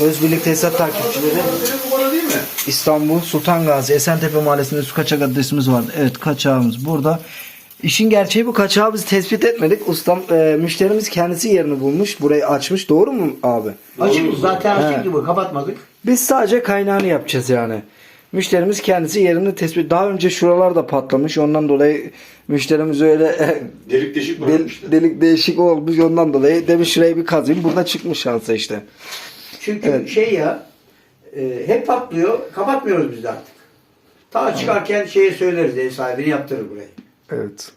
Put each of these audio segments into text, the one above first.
Özbirlik Tesisat takipçileri Bu bana değil mi? İstanbul Sultan Gazi Esentepe Mahallesi'nde su kaçak adresimiz vardı. Evet kaçağımız burada. İşin gerçeği bu kaçağı biz tespit etmedik. Ustam e, müşterimiz kendisi yerini bulmuş. Burayı açmış. Doğru mu abi? Açık zaten açık gibi kapatmadık. Biz sadece kaynağını yapacağız yani. Müşterimiz kendisi yerini tespit. Daha önce şuralar da patlamış. Ondan dolayı müşterimiz öyle Delik deşik del- bırakmıştı. delik değişik olmuş. Ondan dolayı demiş şurayı bir kazayım. Burada çıkmış şansa işte. Çünkü şey ya e, hep patlıyor. Kapatmıyoruz biz de artık. Ta çıkarken şeye söyleriz ev sahibini yaptırır burayı. Evet.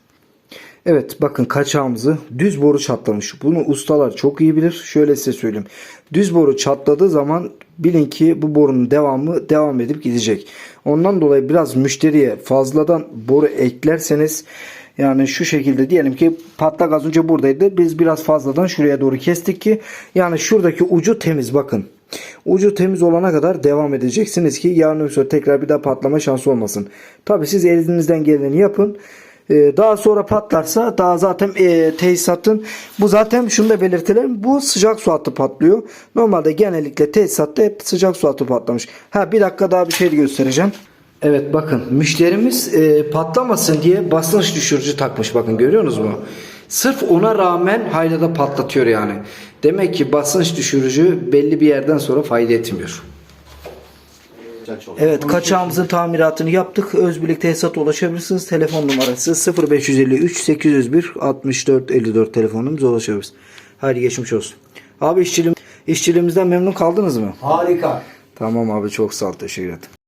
Evet bakın kaçağımızı düz boru çatlamış. Bunu ustalar çok iyi bilir. Şöyle size söyleyeyim. Düz boru çatladığı zaman bilin ki bu borunun devamı devam edip gidecek. Ondan dolayı biraz müşteriye fazladan boru eklerseniz yani şu şekilde diyelim ki patlak az önce buradaydı. Biz biraz fazladan şuraya doğru kestik ki yani şuradaki ucu temiz bakın. Ucu temiz olana kadar devam edeceksiniz ki yarın öbür tekrar bir daha patlama şansı olmasın. Tabi siz elinizden geleni yapın. Ee, daha sonra patlarsa daha zaten e, tesisatın bu zaten şunu da belirtelim bu sıcak su hattı patlıyor. Normalde genellikle tesisatta hep sıcak su hattı patlamış. Ha bir dakika daha bir şey göstereceğim. Evet bakın müşterimiz e, patlamasın diye basınç düşürücü takmış bakın görüyorsunuz mu? Sırf ona rağmen haylada patlatıyor yani. Demek ki basınç düşürücü belli bir yerden sonra fayda etmiyor. Evet kaçağımızın tamiratını yaptık. Özbirlik tesisat ulaşabilirsiniz. Telefon numarası 0553 801 64 54 telefonumuza ulaşabilirsiniz. Hadi geçmiş olsun. Abi işçiliğim, işçiliğimizden memnun kaldınız mı? Harika. Tamam abi çok sağ ol teşekkür ederim.